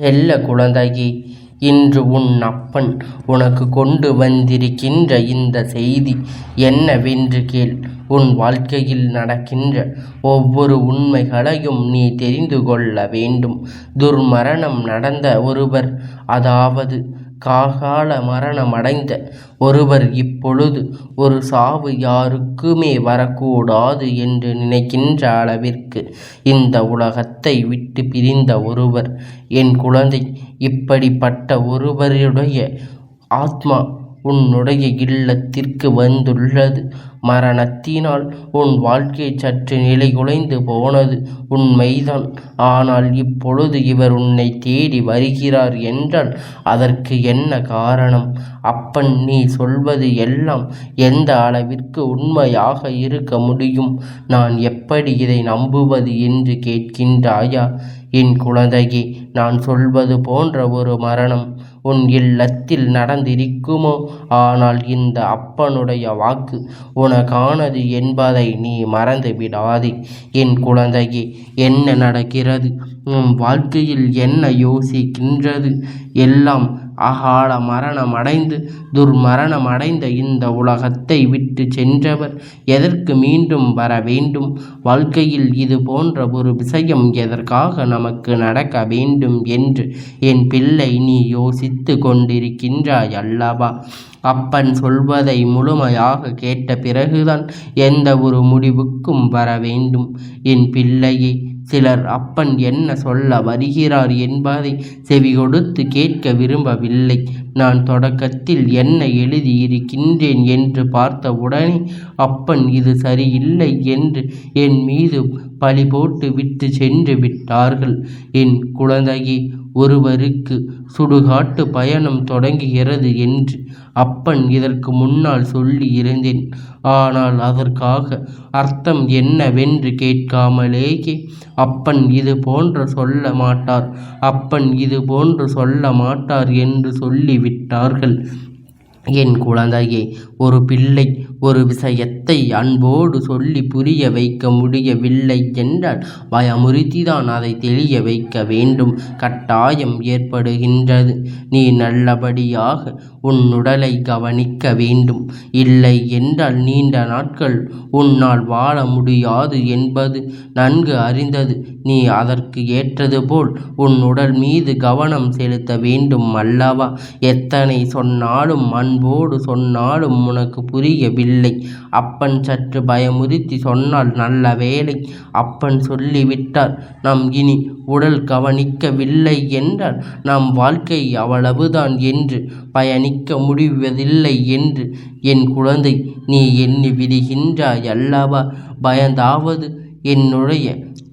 செல்ல குழந்தையே இன்று உன் அப்பன் உனக்கு கொண்டு வந்திருக்கின்ற இந்த செய்தி என்னவென்று கேள். உன் வாழ்க்கையில் நடக்கின்ற ஒவ்வொரு உண்மைகளையும் நீ தெரிந்து கொள்ள வேண்டும். துர்மரணம் நடந்த ஒருவர் அதாவது காகால மரணமடைந்த ஒருவர் இப்பொழுது ஒரு சாவு யாருக்குமே வரக்கூடாது என்று நினைக்கின்ற அளவிற்கு இந்த உலகத்தை விட்டு பிரிந்த ஒருவர். என் குழந்தை இப்படிப்பட்ட ஒருவருடைய ஆத்மா உன்னுடைய இல்லத்திற்கு வந்துள்ளது. மரணத்தினால் உன் வாழ்க்கை சற்று நிலைகுலைந்து போனது உண்மைதான். ஆனால் இப்பொழுது இவர் உன்னை தேடி வருகிறார் என்றால் அதற்கு என்ன காரணம்? அப்பன் நீ சொல்வது எல்லாம் எந்த அளவிற்கு உண்மையாக இருக்க முடியும்? நான் எப்படி இதை நம்புவது என்று கேட்கின்றாயா? என் குழந்தையே நான் சொல்வது போன்ற ஒரு மரணம் உன் இல்லத்தில் நடந்திருக்குமோ? ஆனால் இந்த அப்பனுடைய வாக்கு உனக்கானது என்பதை நீ மறந்து விடாதே என் குழந்தையே என்ன நடக்கிறது? உன் வாழ்க்கையில் என்ன யோசிக்கின்றது? எல்லாம் அகால மரணம் அடைந்து துர்மரணம் அடைந்த இந்த உலகத்தை விட்டு சென்றவர் எதற்கு மீண்டும் வர வேண்டும்? வாழ்க்கையில் இது போன்ற ஒரு விஷயம் எதற்காக நமக்கு நடக்க வேண்டும் என்று என் பிள்ளை நீ யோசித்து கொண்டிருக்கின்றாய் அல்லவா? அப்பன் சொல்வதை முழுமையாக கேட்ட பிறகுதான் எந்த ஒரு முடிவுக்கும் வர வேண்டும். என் பிள்ளையே சிலர் அப்பன் என்ன சொல்ல வருகிறார் என்பதை செவி கொடுத்து கேட்க விரும்பவில்லை. நான் தொடக்கத்தில் என்ன எழுதியிருக்கின்றேன் என்று பார்த்தவுடனே அப்பன் இது சரியில்லை என்று என் மீது பழி போட்டு விட்டு சென்று விட்டார்கள். என் குழந்தையே ஒருவருக்கு சுடுகாட்டு பயணம் தொடங்குகிறது என்று அப்பன் இதற்கு முன்னால் சொல்லி இருந்தேன். ஆனால் அதற்காக அர்த்தம் என்னவென்று கேட்காமலேயே அப்பன் இது போன்று சொல்ல மாட்டார். அப்பன் இது போன்று சொல்ல மாட்டார் என்று சொல்லிவிட்டார்கள். என் குழந்தையே ஒரு பிள்ளை ஒரு விஷயத்தை அன்போடு சொல்லி புரிய வைக்க முடியவில்லை என்றால் பயமுறுத்திதான் அதை தெளிய வைக்க வேண்டும். கட்டாயம் ஏற்படுகின்றது. நீ நல்லபடியாக உன் உடலை கவனிக்க வேண்டும். இல்லை என்றால் நீண்ட நாட்கள் உன்னால் வாழ முடியாது என்பது நன்கு அறிந்தது. நீ அதற்கு ஏற்றது போல் உன் உடல் மீது கவனம் செலுத்த வேண்டும் அல்லவா? எத்தனை சொன்னாலும் அன்போடு சொன்னாலும் உனக்கு புரியவில்லை. அப்பன் சற்று பயமுறுத்தி சொன்னால் நல்ல வேலை அப்பன் சொல்லிவிட்டார். நம் இனி உடல் கவனிக்கவில்லை என்றால் நம் வாழ்க்கை அவ்வளவுதான் என்று பயணிக்க முடிவதில்லை என்று என் குழந்தை நீ எண்ணி விடுகின்றாய் அல்லவா? பயந்தாவது என்னுடைய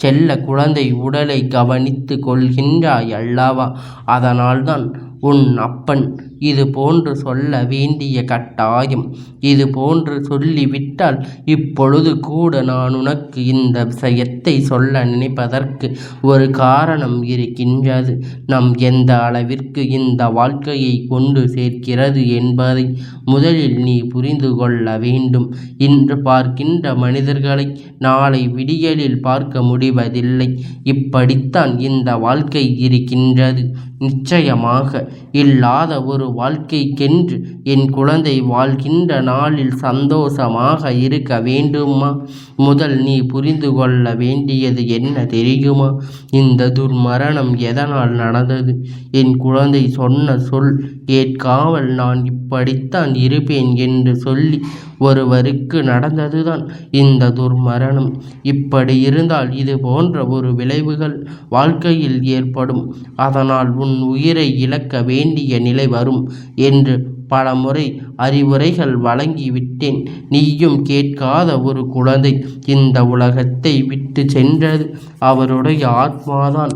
செல்ல குழந்தை உடலை கவனித்து கொள்கின்றாய் அல்லவா? அதனால்தான் உன் அப்பன் இது போன்று சொல்ல வேண்டிய கட்டாயம். இது போன்று சொல்லிவிட்டால் இப்பொழுது கூட நான் உனக்கு இந்த விஷயத்தை சொல்ல நினைப்பதற்கு ஒரு காரணம் இருக்கின்றது. நம் எந்த அளவிற்கு இந்த வாழ்க்கையை கொண்டு சேர்க்கிறது என்பதை முதலில் நீ புரிந்து கொள்ள வேண்டும். இன்று பார்க்கின்ற மனிதர்களை நாளை விடியலில் பார்க்க முடிவதில்லை. இப்படித்தான் இந்த வாழ்க்கை இருக்கின்றது. நிச்சயமாக இல்லாத ஒரு வாழ்க்கைக்கென்று என் குழந்தை வாழ்கின்ற நாளில் சந்தோஷமாக இருக்க வேண்டுமா? முதல் நீ புரிந்து கொள்ள வேண்டியது என்ன தெரியுமா? இந்த துர்மரணம் எதனால் நடந்தது? என் குழந்தை சொன்ன சொல் கேட்காமல் நான் இப்படித்தான் இருப்பேன் என்று சொல்லி ஒருவருக்கு நடந்ததுதான் இந்த துர்மரணம். இப்படி இருந்தால் இது போன்ற ஒரு விளைவுகள் வாழ்க்கையில் ஏற்படும். அதனால் உன் உயிரை இழக்க வேண்டிய நிலை வரும். என்று பல முறை அறிவுரைகள் வழங்கிவிட்டேன். நீயும் கேட்காத ஒரு குழந்தை இந்த உலகத்தை விட்டு சென்றது அவருடைய ஆத்மாதான்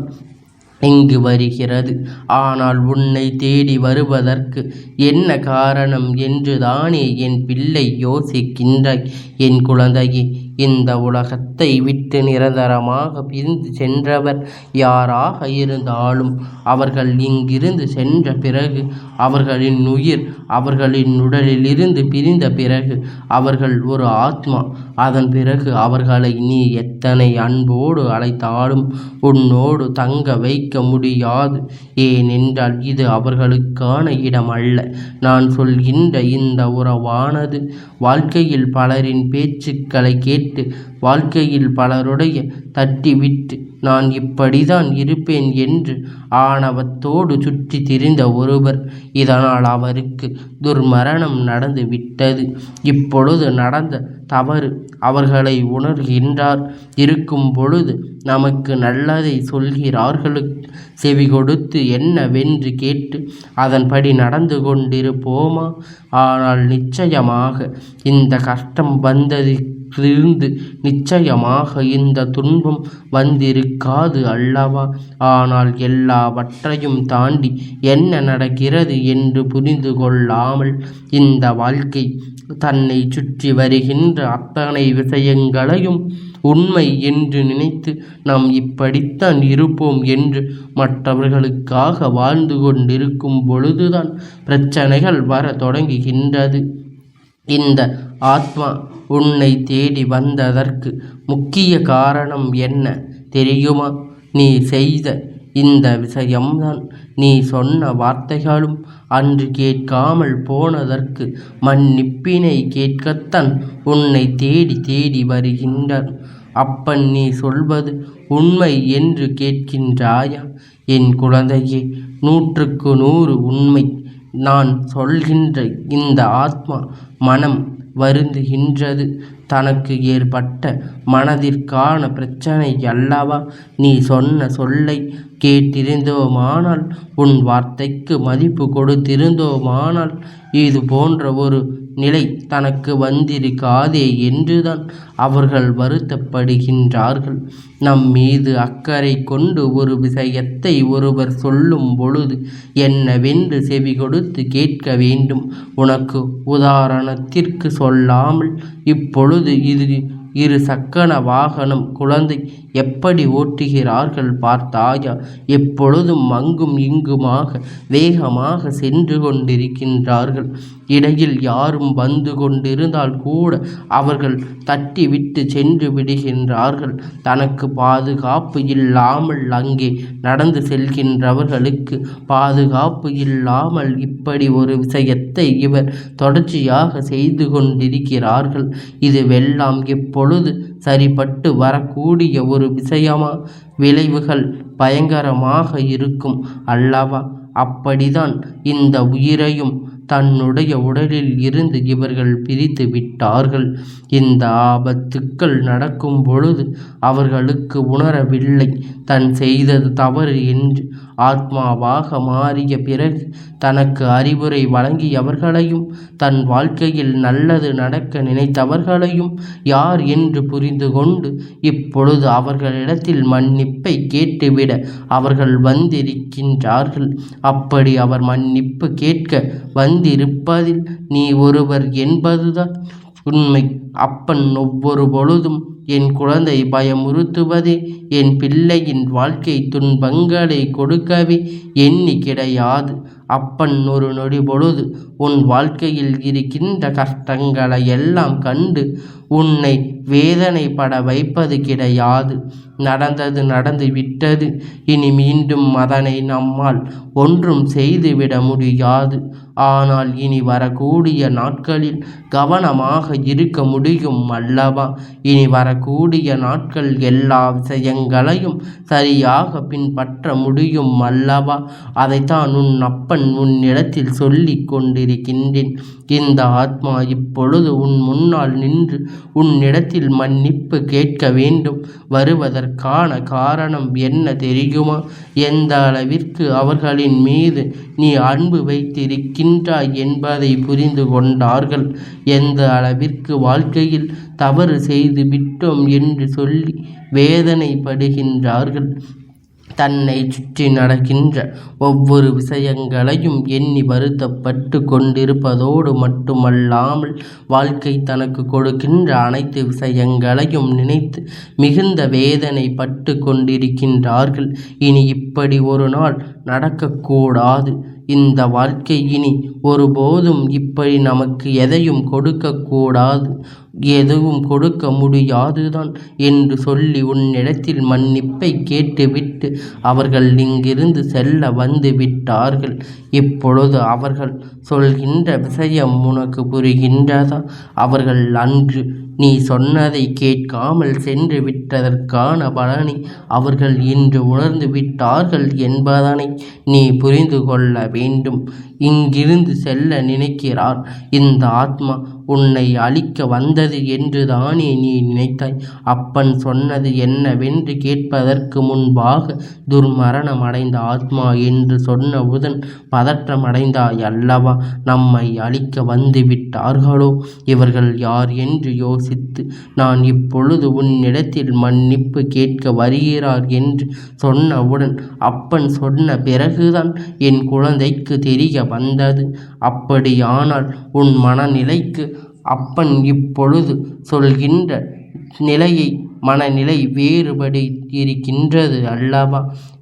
இங்கு வருகிறது. ஆனால் உன்னை தேடி வருவதற்கு என்ன காரணம் என்று தானே என் பிள்ளை யோசிக்கின்றாய். என் குழந்தையே இந்த உலகத்தை விட்டு நிரந்தரமாக பிரிந்து சென்றவர் யாராக இருந்தாலும் அவர்கள் இங்கிருந்து சென்ற பிறகு அவர்களின் உயிர் அவர்களின் உடலிலிருந்து பிரிந்த பிறகு அவர்கள் ஒரு ஆத்மா. அதன் பிறகு அவர்களை நீ எத்தனை அன்போடு அழைத்தாலும் உன்னோடு தங்க வைக்க முடியாது. ஏனென்றால் இது அவர்களுக்கான இடம் அல்ல நான் சொல்கின்ற இந்த உறவானது வாழ்க்கையில் பலரின் பேச்சுக்களை கேட்டு வாழ்க்கையில் பலருடைய தட்டிவிட்டு நான் இப்படிதான் இருப்பேன் என்று ஆணவத்தோடு சுற்றி திரிந்த ஒருவர் இதனால் அவருக்கு துர்மரணம் நடந்து விட்டது. இப்பொழுது நடந்த தவறு அவர்களை உணர்கின்றார். இருக்கும் பொழுது நமக்கு நல்லதை சொல்கிறார்களுக்கு செவி கொடுத்து என்னவென்று கேட்டு அதன்படி நடந்து கொண்டிருப்போமா? ஆனால் நிச்சயமாக இந்த கஷ்டம் வந்தது இருந்து நிச்சயமாக இந்த துன்பம் வந்திருக்காது அல்லவா? ஆனால் எல்லாவற்றையும் தாண்டி என்ன நடக்கிறது என்று புரிந்து கொள்ளாமல் இந்த வாழ்க்கை தன்னை சுற்றி வருகின்ற அத்தனை விஷயங்களையும் உண்மை என்று நினைத்து நாம் இப்படித்தான் இருப்போம் என்று மற்றவர்களுக்காக வாழ்ந்து கொண்டிருக்கும் பொழுதுதான் பிரச்சனைகள் வர தொடங்குகின்றது. இந்த ஆத்மா உன்னை தேடி வந்ததற்கு முக்கிய காரணம் என்ன? தெரியுமா? நீ செய்த இந்த விஷயம்தான். நீ சொன்ன வார்த்தைகளும் அன்று கேட்காமல் போனதற்கு மன்னிப்பினை கேட்கத்தான் உன்னை தேடி தேடி வருகின்றார் அப்பன் நீ சொல்வது உண்மை என்று கேட்கின்றாயா? என் குழந்தையே நூற்றுக்கு நூறு உண்மை. நான் சொல்கின்ற இந்த ஆத்மா மனம் வருந்துகின்றது. தனக்கு ஏற்பட்ட மனதிற்கான பிரச்சனை அல்லவா? நீ சொன்ன சொல்லை கேட்டிருந்தோமானால் உன் வார்த்தைக்கு மதிப்பு கொடுத்திருந்தோமானால் இது போன்ற ஒரு நிலை தனக்கு வந்திருக்காதே என்றுதான் அவர்கள் வருத்தப்படுகின்றார்கள். நம் மீது அக்கறை கொண்டு ஒரு விஷயத்தை ஒருவர் சொல்லும் பொழுது என்னவென்று செவி கொடுத்து கேட்க வேண்டும். உனக்கு உதாரணத்திற்கு சொல்லாமல் இப்பொழுது இது இரு சக்கர வாகனம் குழந்தை எப்படி ஓட்டுகிறார்கள் பார்த்தாயா? எப்பொழுதும் அங்கும் இங்குமாக வேகமாக சென்று கொண்டிருக்கின்றார்கள். இடையில் யாரும் வந்து கொண்டிருந்தால் கூட அவர்கள் தட்டி விட்டு சென்று விடுகின்றார்கள். தனக்கு பாதுகாப்பு இல்லாமல் அங்கே நடந்து செல்கின்றவர்களுக்கு பாதுகாப்பு இல்லாமல் இப்படி ஒரு விஷயத்தை இவர் தொடர்ச்சியாக செய்து கொண்டிருக்கிறார்கள். இதுவெல்லாம் எப்பொழுது சரிப்பட்டு வரக்கூடிய ஒரு விஷயமா? விளைவுகள் பயங்கரமாக இருக்கும் அல்லவா? அப்படிதான் இந்த உயிரையும் தன்னுடைய உடலில் இருந்து இவர்கள் பிரித்து விட்டார்கள். இந்த ஆபத்துக்கள் நடக்கும் பொழுது அவர்களுக்கு உணரவில்லை. தன் செய்தது தவறு என்று ஆத்மாவாக மாறிய பிறகு தனக்கு அறிவுரை வழங்கியவர்களையும் தன் வாழ்க்கையில் நல்லது நடக்க நினைத்தவர்களையும் யார் என்று புரிந்து கொண்டு இப்பொழுது அவர்களிடத்தில் மன்னிப்பை கேட்டுவிட அவர்கள் வந்திருக்கின்றார்கள். அப்படி அவர் மன்னிப்பு கேட்க வந்திருப்பதில் நீ ஒருவர் என்பதுதான் உண்மை. அப்பன் ஒவ்வொரு பொழுதும் என் குழந்தை பயமுறுத்துவதே என் பிள்ளையின் வாழ்க்கை துன்பங்களை கொடுக்கவே எண்ணி கிடையாது. அப்பன் ஒரு நொடி பொழுது உன் வாழ்க்கையில் இருக்கின்ற கஷ்டங்களை எல்லாம் கண்டு உன்னை வேதனைப்பட வைப்பது கிடையாது. நடந்தது நடந்து விட்டது இனி மீண்டும் அதனை நம்மால் ஒன்றும் செய்துவிட முடியாது. ஆனால் இனி வரக்கூடிய நாட்களில் கவனமாக இருக்க முடியும் அல்லவா? இனி வரக்கூடிய நாட்கள் எல்லா விஷயங்களையும் சரியாக பின்பற்ற முடியும் அல்லவா? அதைத்தான் உன் அப்பன் உன்னிடத்தில் சொல்லி கொண்டிருக்கின்றேன். இந்த ஆத்மா இப்பொழுது உன் முன்னால் நின்று உன்னிடத்தில் மன்னிப்பு கேட்க வேண்டும். வருவதற்கான காரணம் என்ன தெரியுமா? எந்த அளவிற்கு அவர்களின் மீது நீ அன்பு வைத்திருக்கின்றாய் என்பதை புரிந்து கொண்டார்கள். எந்த அளவிற்கு வாழ்க்கையில் தவறு செய்து விட்டோம் என்று சொல்லி வேதனைப்படுகின்றார்கள். தன்னை சுற்றி நடக்கின்ற ஒவ்வொரு விஷயங்களையும் எண்ணி வருத்தப்பட்டு கொண்டிருப்பதோடு மட்டுமல்லாமல் வாழ்க்கை தனக்கு கொடுக்கின்ற அனைத்து விஷயங்களையும் நினைத்து மிகுந்த வேதனை பட்டு கொண்டிருக்கின்றார்கள். இனி இப்படி ஒரு நாள் நடக்கக்கூடாது. இந்த வாழ்க்கை இனி ஒருபோதும் இப்படி நமக்கு எதையும் கொடுக்கக்கூடாது. எதுவும் கொடுக்க முடியாதுதான் என்று சொல்லி உன்னிடத்தில் மன்னிப்பை கேட்டுவிட்டு அவர்கள் இங்கிருந்து செல்ல வந்து விட்டார்கள். இப்பொழுது அவர்கள் சொல்கின்ற விஷயம் உனக்கு புரிகின்றதா? அவர்கள் அன்று நீ சொன்னதை கேட்காமல் சென்று விட்டதற்கான பலனை அவர்கள் இன்று உணர்ந்து விட்டார்கள் என்பதனை நீ புரிந்து கொள்ள வேண்டும். இங்கிருந்து செல்ல நினைக்கிறார். இந்த ஆத்மா உன்னை அழிக்க வந்தது என்று தானே நீ நினைத்தாய்? அப்பன் சொன்னது என்னவென்று கேட்பதற்கு முன்பாக துர்மரணம் அடைந்த ஆத்மா என்று சொன்னவுடன் பதற்றமடைந்தாய் அல்லவா? நம்மை அழிக்க வந்து விட்டார்களோ? இவர்கள் யார் என்று யோசித்து நான் இப்பொழுது உன்னிடத்தில் மன்னிப்பு கேட்க வருகிறார் என்று சொன்னவுடன் அப்பன் சொன்ன பிறகுதான் என் குழந்தைக்கு தெரிய வந்தது. அப்படியானால் உன் மனநிலைக்கு அப்பன் இப்பொழுது சொல்கின்ற நிலையை மனநிலை வேறுபடி இருக்கின்றது அல்லவா?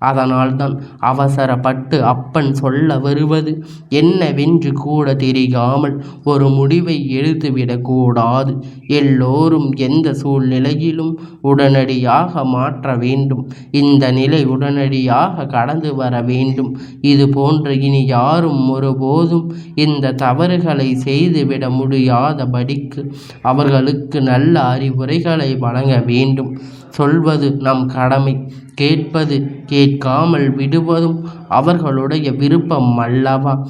அதனால்தான் அவசரப்பட்டு அப்பன் சொல்ல வருவது என்னவென்று கூட தெரியாமல் ஒரு முடிவை எடுத்துவிடக்கூடாது எல்லோரும் எந்த சூழ்நிலையிலும் உடனடியாக மாற்ற வேண்டும். இந்த நிலை உடனடியாக கடந்து வர வேண்டும். இது போன்ற இனி யாரும் ஒருபோதும் இந்த தவறுகளை செய்துவிட முடியாதபடிக்கு அவர்களுக்கு நல்ல அறிவுரைகளை வழங்க வேண்டும். சொல்வது நம் கடமை கேட்பது கேட்காமல் விடுவதும் அவர்களுடைய விருப்பம் அல்லவா?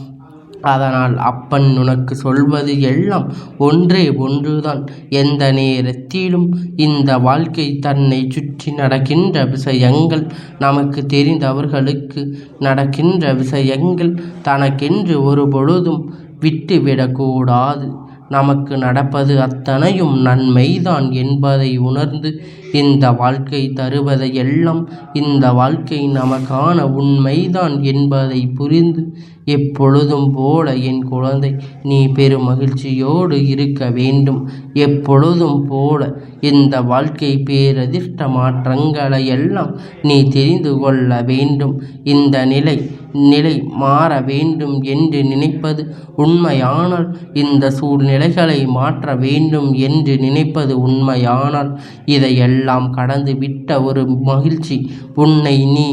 அதனால் அப்பன் உனக்கு சொல்வது எல்லாம் ஒன்றே ஒன்றுதான். எந்த நேரத்திலும் இந்த வாழ்க்கை தன்னை சுற்றி நடக்கின்ற விஷயங்கள் நமக்கு தெரிந்தவர்களுக்கு நடக்கின்ற விஷயங்கள் தனக்கென்று ஒரு பொழுதும் விட்டுவிடக்கூடாது. நமக்கு நடப்பது அத்தனையும் நன்மைதான் என்பதை உணர்ந்து இந்த வாழ்க்கை தருவதை எல்லாம் இந்த வாழ்க்கை நமக்கான உண்மைதான் என்பதை புரிந்து எப்பொழுதும் போல என் குழந்தை நீ பெரும் மகிழ்ச்சியோடு இருக்க வேண்டும். எப்பொழுதும் போல இந்த வாழ்க்கை பேரதிர்ஷ்ட மாற்றங்களை எல்லாம் நீ தெரிந்து கொள்ள வேண்டும். இந்த நிலை நிலை மாற வேண்டும் என்று நினைப்பது உண்மையானால் இந்த சூழ்நிலைகளை மாற்ற வேண்டும் என்று நினைப்பது உண்மையானால் இதையெல்லாம் கடந்து விட்ட ஒரு மகிழ்ச்சி. உன்னை நீ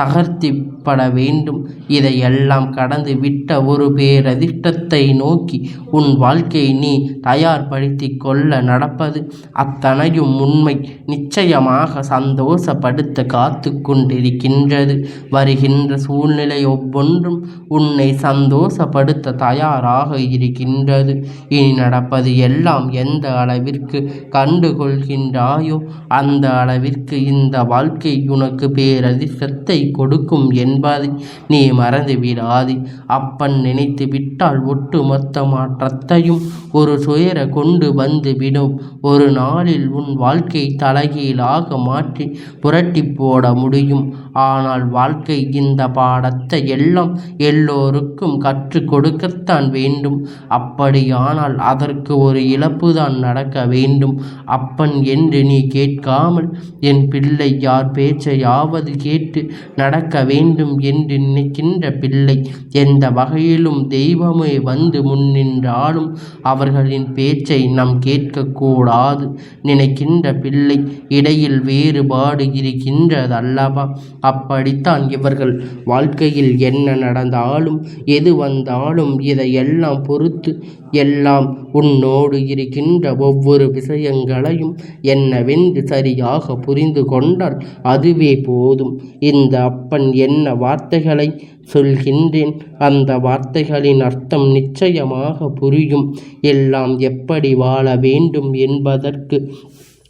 தகர்த்திப்பட வேண்டும். இதையெல்லாம் கடந்து விட்ட ஒரு பேரதிர்ஷ்டத்தை நோக்கி உன் வாழ்க்கையை நீ தயார்படுத்தி கொள்ள நடப்பது அத்தனையும் உண்மை. நிச்சயமாக சந்தோஷப்படுத்த காத்து கொண்டிருக்கின்றது. வருகின்ற சூழ்நிலை ஒவ்வொன்றும் உன்னை சந்தோஷப்படுத்த தயாராக இருக்கின்றது. இனி நடப்பது எல்லாம் எந்த அளவிற்கு கண்டுகொள்கின்றாயோ அந்த அளவிற்கு இந்த வாழ்க்கை உனக்கு பேரதிர்ஷ்டத்தை பலத்தை கொடுக்கும் என்பதை. நீ மறந்து விடாது. அப்பன் நினைத்து விட்டால் ஒட்டுமொத்த மாற்றத்தையும் ஒரு சுயர கொண்டு வந்து விடும். ஒரு நாளில் உன் வாழ்க்கை தலைகீழாக மாற்றி புரட்டி போட முடியும். ஆனால் வாழ்க்கை இந்த பாடத்தை எல்லாம் எல்லோருக்கும் கற்றுக் கொடுக்கத்தான் வேண்டும். அப்படியானால் அதற்கு ஒரு இழப்பு தான் நடக்க வேண்டும். அப்பன் என்று நீ கேட்காமல் என் பிள்ளை யார் பேச்சையாவது கேட்டு நடக்க வேண்டும் என்று நினைக்கின்ற பிள்ளை எந்த வகையிலும் தெய்வமே வந்து முன்னின்றாலும் அவர்களின் பேச்சை நாம் கேட்கக்கூடாது நினைக்கின்ற பிள்ளை இடையில் வேறுபாடு இருக்கின்றதல்லவா? அப்படித்தான் இவர்கள் வாழ்க்கையில் என்ன நடந்தாலும் எது வந்தாலும் இதையெல்லாம் பொறுத்து எல்லாம் உன்னோடு இருக்கின்ற ஒவ்வொரு விஷயங்களையும் என்னவென்று சரியாக புரிந்து கொண்டால் அதுவே போதும். இந்த இந்த அப்பன் என்ன வார்த்தைகளை சொல்கின்றேன்? அந்த வார்த்தைகளின் அர்த்தம் நிச்சயமாக புரியும். எல்லாம் எப்படி வாழ வேண்டும் என்பதற்கு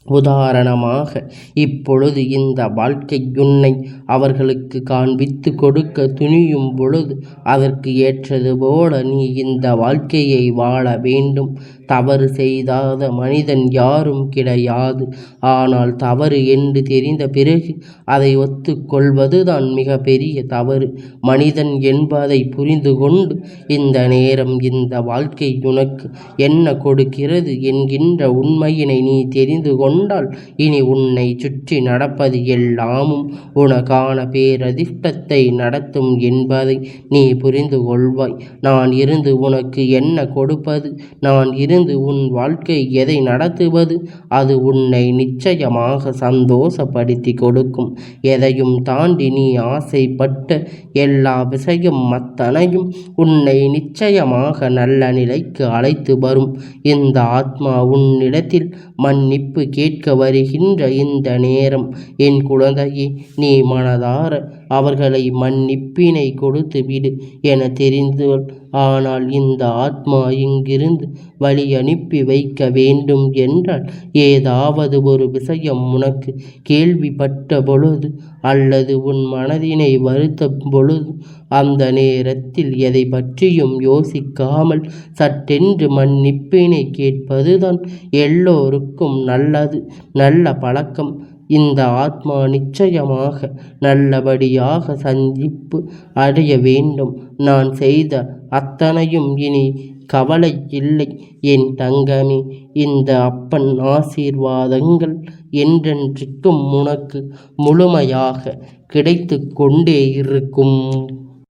உதாரணமாக இப்பொழுது இந்த வாழ்க்கை உன்னை அவர்களுக்கு காண்பித்து கொடுக்க துணியும் பொழுது அதற்கு ஏற்றது போல நீ இந்த வாழ்க்கையை வாழ வேண்டும். தவறு செய்தாத மனிதன் யாரும் கிடையாது. ஆனால் தவறு என்று தெரிந்த பிறகு அதை ஒத்துக்கொள்வதுதான் மிக பெரிய தவறு. மனிதன் என்பதை புரிந்து கொண்டு இந்த நேரம் இந்த வாழ்க்கை உனக்கு என்ன கொடுக்கிறது என்கின்ற உண்மையினை நீ தெரிந்து கொண்டால் இனி உன்னை சுற்றி நடப்பது எல்லாமும் உனக்கான பேரதிர்ஷ்டத்தை நடத்தும் என்பதை நீ புரிந்து கொள்வாய். நான் இருந்து உனக்கு என்ன கொடுப்பது? நான் இருந்து உன் வாழ்க்கை எதை நடத்துவது? அது உன்னை நிச்சயமாக சந்தோஷப்படுத்தி கொடுக்கும். எதையும் தாண்டி நீ ஆசைப்பட்ட எல்லா விஷயம் அத்தனையும் உன்னை நிச்சயமாக நல்ல நிலைக்கு அழைத்து வரும். இந்த ஆத்மா உன்னிடத்தில் மன்னிப்பு கேட்க வருகின்ற இந்த நேரம். என் குழந்தையே நீ மனதார அவர்களை மன்னிப்பினை கொடுத்து விடு என தெரிந்தவள். ஆனால் இந்த ஆத்மா இங்கிருந்து வழி அனுப்பி வைக்க வேண்டும் என்றால் ஏதாவது ஒரு விஷயம் உனக்கு கேள்விப்பட்ட பொழுது அல்லது உன் மனதினை வருத்த பொழுது அந்த நேரத்தில் எதை பற்றியும் யோசிக்காமல் சட்டென்று மன்னிப்பினை கேட்பதுதான் எல்லோருக்கும் நல்லது. நல்ல பழக்கம். இந்த ஆத்மா நிச்சயமாக நல்லபடியாக சந்திப்பு அடைய வேண்டும். நான் செய்த அத்தனையும் இனி கவலை இல்லை. என் தங்கமே இந்த அப்பன் ஆசீர்வாதங்கள் என்றென்றைக்கும் உனக்கு முழுமையாக கிடைத்து கொண்டே இருக்கும்.